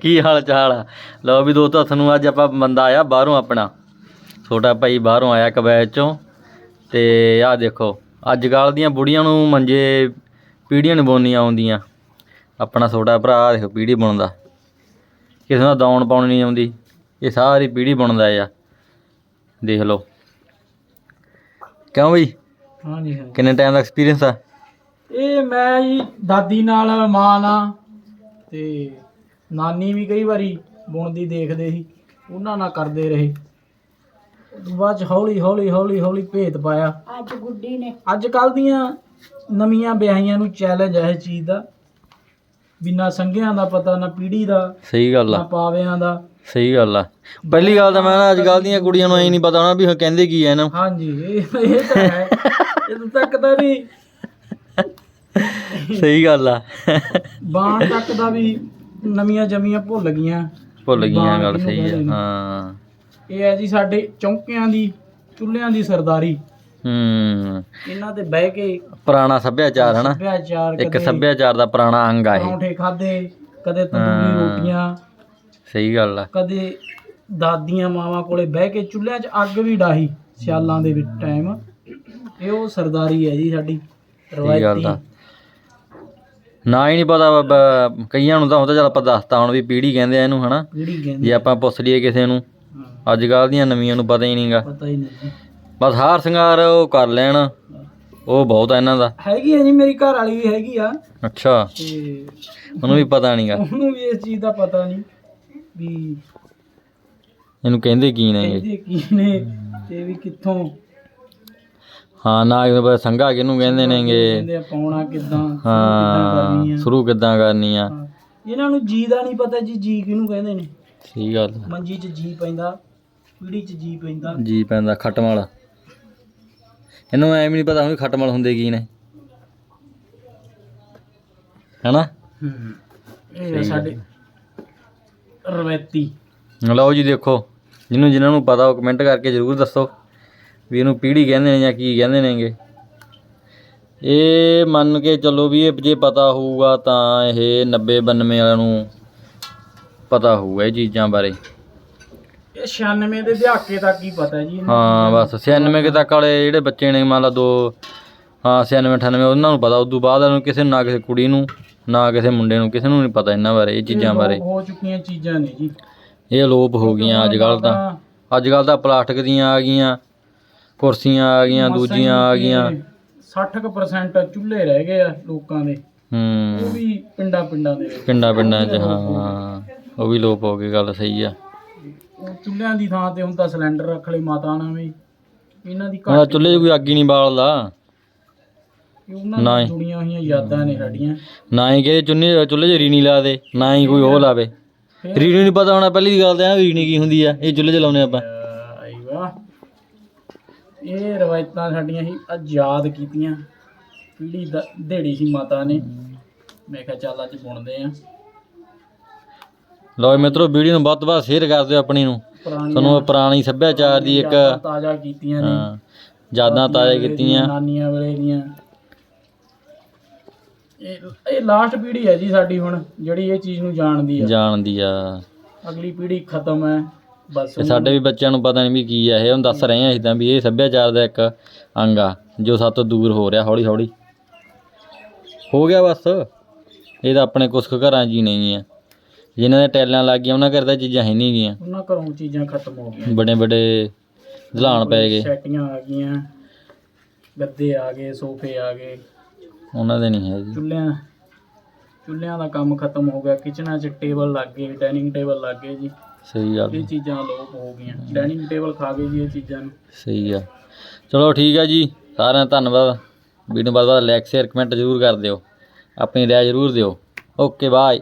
ਕੀ ਹਾਲ ਚਾਲ ਆ? ਲਓ ਵੀ ਦੋਸਤੋ ਤੁਹਾਨੂੰ ਅੱਜ ਆਪਾਂ ਬੰਦਾ ਆਇਆ ਬਾਹਰੋਂ ਆਪਣਾ। ਛੋਟਾ ਭਾਈ ਬਾਹਰੋਂ ਆਇਆ ਕਵੈਤ ਚੋਂ। ਤੇ ਆਹ ਦੇਖੋ ਅੱਜ ਕੱਲ੍ਹ ਦੀਆਂ ਬੁੜੀਆਂ ਨੂੰ ਮੰਜੇ ਪੀੜੀਆਂ ਨਹੀਂ ਬੁਣਨੀਆਂ ਆਉਂਦੀਆਂ। ਆਪਣਾ ਛੋਟਾ ਭਰਾ ਦੇਖੋ ਪੀੜੀ ਬੁਣਦਾ। ਕਿਸੇ ਨੂੰ ਦੌਣ ਪਾਉਣੀ ਨਹੀਂ ਆਉਂਦੀ। ਇਹ ਸਾਰੀ ਪੀੜੀ ਬੁਣਦਾ ਆ। ਦੇਖ ਲਓ। ਕਿਉਂ ਬਈ? ਹਾਂਜੀ ਹਾਂ ਕਿੰਨੇ ਟਾਈਮ ਦਾ ਐਕਸਪੀਰੀਅੰਸ ਆ? ਇਹ ਮੈਂ ਜੀ ਦਾਦੀ ਨਾਲ ਮਾਂ ਨਾਲ ਤੇ ਨਾਨੀ ਵੀ ਕਈ ਵਾਰੀ ਬੁਣਦੀ ਦੇਖਦੇ ਸੀ ਉਹਨਾਂ ਨਾਲ ਕਰਦੇ ਰਹੇ। ਉਦੋਂ ਬਾਅਦ ਚ ਹੌਲੀ ਹੌਲੀ ਹੌਲੀ ਹੌਲੀ ਭੇਤ ਪਾਇਆ। ਅੱਜ ਗੁੱਡੀ ਨੇ। ਅੱਜ ਕੱਲ ਦੀਆਂ ਨਵੀਆਂ ਵਿਆਹੀਆਂ ਨੂੰ ਚੈਲੰਜ ਹੈ ਇਸ ਚੀਜ਼ ਦਾ। ਬਿਨਾ ਸੰਘਿਆਂ ਦਾ ਪਤਾ ਨਾ ਪੀੜੀ ਦਾ ਸਹੀ ਗੱਲ ਨਾ ਆ ਪਾਵਿਆਂ ਦਾ। ਸਹੀ ਗੱਲ ਆ। ਪਹਿਲੀ ਗੱਲ ਤਾਂ ਮੈਂ ਨਾ ਅੱਜ ਕੱਲ੍ਹ ਦੀਆਂ ਕੁੜੀਆਂ ਨੂੰ ਐ ਨਹੀਂ ਪਤਾ ਹੋਣਾ ਵੀ ਉਹ ਕਹਿੰਦੇ ਕੀ ਐ ਇਹਨੂੰ ਹਾਂਜੀ ਇਹ ਇਹ ਤਾਂ ਹੈ। ਇਦੋਂ ਤੱਕ ਤਾਂ ਵੀ ਸਹੀ ਗੱਲ ਆ। ਬਾਣ ਤੱਕ ਦਾ ਵੀ ਨਵੀਆਂ ਜਮੀਆਂ ਭੁੱਲ ਗਈਆਂ। ਭੁੱਲ ਗਈਆਂ ਗੱਲ ਸਹੀ ਨੇ। ਹਾਂ। ਇਹ ਹੈ ਜੀ ਸਾਡੇ ਚੌਂਕਿਆਂ ਦੀ ਚੁੱਲ੍ਹਿਆਂ ਦੀ ਸਰਦਾਰੀ। ਹੂੰ। ਇਹਨਾਂ ਤੇ ਬਹਿ ਕੇ ਪੁਰਾਣਾ ਸੱਭਿਆਚਾਰ ਹਨਾ? ਸੱਭਿਆਚਾਰ ਇੱਕ ਸੱਭਿਆਚਾਰ ਦਾ ਪੁਰਾਣਾ ਅੰਗ ਆ ਇਹ। ਪਰੌਂਠੇ ਖਾਦੇ ਕਦੇ ਤੰਦੂਰੀ ਹਾਂ। ਰੋਟੀਆਂ। ਸਹੀ ਗੱਲ ਆ। ਕਦੇ ਦਾਦੀਆਂ ਮਾਵਾਂ ਕੋਲੇ ਬਹਿ ਕੇ ਚੁੱਲ੍ਹਿਆਂ 'ਚ ਅੱਗ ਵੀ ਡਾਹੀ ਸਿਆਲਾਂ ਦੇ ਵਿੱਚ ਟਾਈਮ ਇਹ ਉਹ ਸਰਦਾਰੀ ਹੈ ਜੀ ਸਾਡੀ ਰਵਾਇਤੀ ਨਾ ਹੀ ਨਹੀਂ ਪਤਾ ਬ- ਬ- ਕਈਆਂ ਨੂੰ ਤਾਂ ਹੁੰਦਾ ਚੱਲ ਆਪਾਂ ਦੱਸਤਾ ਹੁਣ ਵੀ ਪੀੜੀ ਕਹਿੰਦੇ ਆ ਇਹਨੂੰ ਹਨਾ? ਜੇ ਆਪਾਂ ਪੁੱਛ ਲਈਏ ਕਿਸੇ ਨੂੰ ਹਾਂ, ਅੱਜ ਕੱਲ੍ਹ ਦੀਆਂ ਨਵੀਆਂ ਨੂੰ ਪਤਾ ਹੀ ਨਹੀਂਗਾ ਪਤਾ ਹੀ ਨਹੀਂ ਜੀ। ਬਸ ਹਾਰ ਸ਼ਿੰਗਾਰ ਉਹ ਕਰ ਲੈਣ ਉਹ ਬਹੁਤ ਆ ਇਹਨਾਂ ਦਾ। ਹੈਗੀ ਹੈ ਜੀ ਮੇਰੀ ਘਰ ਵਾਲੀ ਵੀ ਹੈਗੀ ਆ। ਅੱਛਾ। ਤੇ ਉਹਨੂੰ ਵੀ ਪਤਾ ਨਹੀਂਗਾ ਉਹਨੂੰ ਵੀ ਇਸ ਚੀਜ਼ ਦਾ ਪਤਾ ਨਹੀਂ ਵੀ ਇਹਨੂੰ ਕਹਿੰਦੇ ਕੀ ਨੇਗੇ ਕਹਿੰਦੇ ਕੀ ਨੇ ਤੇ ਵੀ ਕਿੱਥੋਂ ਹਾਂ ਨਾ ਇਹਨੂੰ ਪਤਾ ਸੰਘਾ ਕਿਹਨੂੰ ਕਹਿੰਦੇ ਨੇਗੇ। ਕਹਿੰਦੇ ਆ ਪਾਉਣਾ ਕਿੱਦਾਂ ਹਾਂ ਸ਼ੁਰੂ ਕਿੱਦਾਂ ਕਰਨੀ ਆ। ਇਹਨਾਂ ਨੂੰ ਜੀ ਦਾ ਨਹੀਂ ਪਤਾ ਜੀ ਜੀ ਕਿਹਨੂੰ ਕਹਿੰਦੇ ਨੇ। ਸਹੀ ਗੱਲ ਆ। ਮੰਜੀ 'ਚ ਜੀ ਪੈਂਦਾ ਪੀੜੀ 'ਚ ਜੀ ਪੈਂਦਾ। ਜੀ ਪੈਂਦਾ ਖਟਮਲ ਇਹਨੂੰ ਐਵੇਂ ਨਹੀਂ ਪਤਾ ਹੁਣ ਖਟਮਲ ਹੁੰਦੇ ਕੀ ਨੇ। ਹੈਨਾ? ਇਹ ਆ ਸਾਡੇ ਰਵੈਤੀ ਲਓ ਜੀ ਦੇਖੋ ਜਿਹਨੂੰ ਜਿਨ੍ਹਾਂ ਨੂੰ ਪਤਾ ਉਹ ਕਮੈਂਟ ਕਰਕੇ ਜ਼ਰੂਰ ਦੱਸੋ। ਵੀ ਇਹਨੂੰ ਪੀੜੀ ਕਹਿੰਦੇ ਨੇ ਜਾਂ ਕੀ ਕਹਿੰਦੇ ਨੇਗੇ। ਇਹ ਮੰਨ ਕੇ ਚੱਲੋ ਵੀ ਇਹ ਜੇ ਪਤਾ ਹੋਊਗਾ ਤਾਂ ਇਹ 90 92 ਵਾਲਿਆਂ ਨੂੰ ਪਤਾ ਹੋਊਗਾ ਇਹ ਚੀਜ਼ਾਂ ਬਾਰੇ। ਇਹ 96 ਦੇ ਦਹਾਕੇ ਤੱਕ ਹੀ ਪਤਾ ਜੀ ਇਹਨਾਂ ਹਾਂ ਬਸ 96 ਕੁ ਤੱਕ ਵਾਲੇ ਜਿਹੜੇ ਬੱਚੇ ਨੇ ਮੰਨ ਲਾ ਦੋ ਹਾਂ 96 98 ਉਹਨਾਂ ਨੂੰ ਪਤਾ। ਉਦੋਂ ਬਾਅਦ ਨੂੰ ਕਿਸੇ ਨੂੰ ਨਾ ਕਿਸੇ ਕੁੜੀ ਨੂੰ ਨਾ ਕਿਸੇ ਮੁੰਡੇ ਨੂੰ ਕਿਸੇ ਨੂੰ ਨਹੀਂ ਪਤਾ ਇਹਨਾਂ ਬਾਰੇ ਇਹ ਚੀਜ਼ਾਂ ਇਹ ਬਾਰੇ। ਹੋ ਚੁੱਕੀਆਂ ਚੀਜ਼ਾਂ ਨੇ ਜੀ। ਇਹ ਅਲੋਪ ਹੋ ਗਈਆਂ ਅੱਜ ਕੱਲ੍ਹ ਤਾਂ ਅੱਜ ਕੱਲ੍ਹ ਤਾਂ ਪਲਾਸਟਿਕ ਦੀਆਂ ਆ ਗਈਆਂ। ਕੁਰਸੀਆਂ ਆ ਗਈਆਂ ਦੂਜੀਆਂ ਆ ਗਈਆਂ। 60% ਚੁੱਲ੍ਹੇ ਰਹਿ ਗਏ ਆ ਲੋਕਾਂ ਦੇ। ਉਹ ਹੂੰ ਵੀ ਪਿੰਡਾਂ ਪਿੰਡਾਂ ਦੇ ਵਿੱਚ। ਪਿੰਡਾਂ ਪਿੰਡਾਂ 'ਚ ਹਾਂ ਉਹ ਵੀ ਲੋਪ ਹੋ ਗਈ ਗੱਲ ਸਹੀ ਆ। ਉਹ ਚੁੱਲ੍ਹਿਆਂ ਦੀ ਥਾਂ ਤੇ ਹੁਣ ਤਾਂ ਸਿਲੰਡਰ ਰੱਖ ਲਏ ਮਾਤਾ ਨਾਲ ਵੀ। ਇਹਨਾਂ ਦੀ ਹੁਣ ਘੱਟ ਚੁੱਲ੍ਹੇ 'ਚ ਕੋਈ ਅੱਗ ਹੀ ਨਹੀਂ ਬਾਲਦਾ। ਉਹਨਾਂ ਨਾ ਨਾਲ ਹੀ। ਜੁੜੀਆਂ ਹੋਈਆਂ ਯਾਦਾਂ ਨੇ ਸਾਡੀਆਂ। ਨਾ ਹੀ ਕਿਸੇ ਚੁੰਨੀ ਚੁੱਲ੍ਹੇ 'ਚ ਰੀਣੀ ਲਾ ਦੇ ਨਾ ਹੀ ਕੋਈ ਉਹ ਲਾਵੇ। ਫਿਰ? ਰੀਣੀ ਨਹੀਂ ਪਤਾ ਹੋਣਾ ਪਹਿਲੀ ਗੱਲ ਤਾਂ ਇਹ ਵੀ ਰੀਣੀ ਕੀ ਹੁੰਦੀ ਆ? ਇਹ ਚੁੱਲ੍ਹੇ 'ਚ ਲਾਉਂਦੇ ਆਪਾਂ। ਆਈ ਵਾਹ। ਇਹ ਰਵਾਇਤਾਂ ਸਾਡੀਆਂ ਹੀ ਅੱਜ ਯਾਦ ਕੀਤੀਆਂ। ਪੀੜੀ ਦੇੜੀ ਸੀ ਮਾਤਾ ਨੇ। ਮੈਂ ਕਿਹਾ ਚੱਲ ਅੱਜ ਬੁਣਦੇ ਆ। ਜੀ ਮਿੱਤਰੋ ਵੀਡੀਓ ਨੂੰ ਵੱਧ ਤੋਂ ਵੱਧ ਸ਼ੇਅਰ ਕਰ ਦਿਓ ਆਪਣੀ ਨੂੰ। ਤੁਹਾਨੂੰ ਉਹ ਪੁਰਾਣੀ ਸੱਭਿਆਚਾਰ ਦੀ ਇੱਕ ਤਾਜ਼ਾ ਕੀਤੀਆਂ ਨੇ। ਯਾਦਾਂ ਤਾਜ਼ਾ ਕੀਤੀਆਂ। ਨਾਨੀਆਂ ਵੇਲੇ ਦੀਆਂ। ਇਹ ਇਹ ਲਾਸਟ ਪੀੜ੍ਹੀ ਹੈ ਜੀ ਸਾਡੀ ਹੁਣ ਜਿਹੜੀ ਇਹ ਚੀਜ਼ ਨੂੰ ਜਾਣਦੀ ਆ। ਜਾਣਦੀ ਆ। ਅਗਲੀ ਪੀੜ੍ਹੀ ਖਤਮ ਹੈ। ਬਸ ਤੇ ਸਾਡੇ ਵੀ ਬੱਚਿਆਂ ਨੂੰ ਪਤਾ ਨਹੀਂ ਵੀ ਕੀ ਆ ਇਹ ਹੁਣ ਦੱਸ ਰਹੇ ਆ ਅਸੀਂ ਤਾਂ ਵੀ ਇਹ ਸੱਭਿਆਚਾਰ ਦਾ ਇੱਕ ਅੰਗ ਆ ਜੋ ਸਾਡੇ ਤੋਂ ਦੂਰ ਹੋ ਰਿਹਾ ਹੌਲੀ ਹੌਲੀ ਹੋ ਗਿਆ ਬਸ ਇਹ ਤਾਂ ਆਪਣੇ ਕੁਛ ਕੁ ਘਰਾਂ 'ਚ ਹੀ ਨਹੀਂ ਆ। ਜਿਨ੍ਹਾਂ ਦੇ ਟੈਲਾਂ ਲੱਗ ਗਈਆਂ ਉਹਨਾਂ ਘਰ ਤਾਂ ਚੀਜ਼ਾਂ ਹੈ ਨਹੀਂ ਗੀਆਂ ਉਹਨਾਂ ਘਰੋਂ ਚੀਜ਼ਾਂ ਖਤਮ ਹੋ ਗਈਆਂ। ਬੜੇ ਬੜੇ ਦਲਾਨ ਪੈ ਗਏ। ਸੈਟੀਆਂ ਆ ਗਈਆਂ ਗੱਦੇ ਆ ਗਏ ਸੋਫੇ ਆ ਗਏ। ਉਹਨਾਂ ਦੇ ਨਹੀਂ ਹੈ ਜੀ। ਚੁੱਲ੍ਹਿਆਂ ਚੁੱਲ੍ਹਿਆਂ ਦਾ ਕੰਮ ਖਤਮ ਹੋ ਗਿਆ ਕਿਚਨਾਂ 'ਚ ਟੇਬਲ ਲੱਗ ਗਏ ਡਾਈਨਿੰਗ ਟੇਬਲ ਲੱਗ ਗਏ ਜੀ। ਸਹੀ ਗੱਲ ਇਹ ਚੀਜ਼ਾਂ ਅਲੋਪ ਹੋ ਗਈਆਂ। ਡਾਈਨਿੰਗ ਟੇਬਲ ਖਾ ਗਏ ਜੀ ਇਹ ਚੀਜ਼ਾਂ ਨੂੰ। ਸਹੀ ਆ। ਚਲੋ ਠੀਕ ਆ ਜੀ। ਸਾਰਿਆਂ ਦਾ ਧੰਨਵਾਦ। ਵੀਡੀਓ ਬਾਅਦ ਬਾਅਦ ਲਾਈਕ ਸ਼ੇਅਰ ਕਮੈਂਟ ਜ਼ਰੂਰ ਕਰ ਦਿਓ। ਆਪਣੀ ਰਾਏ ਜ਼ਰੂਰ ਦਿਓ। Okay bye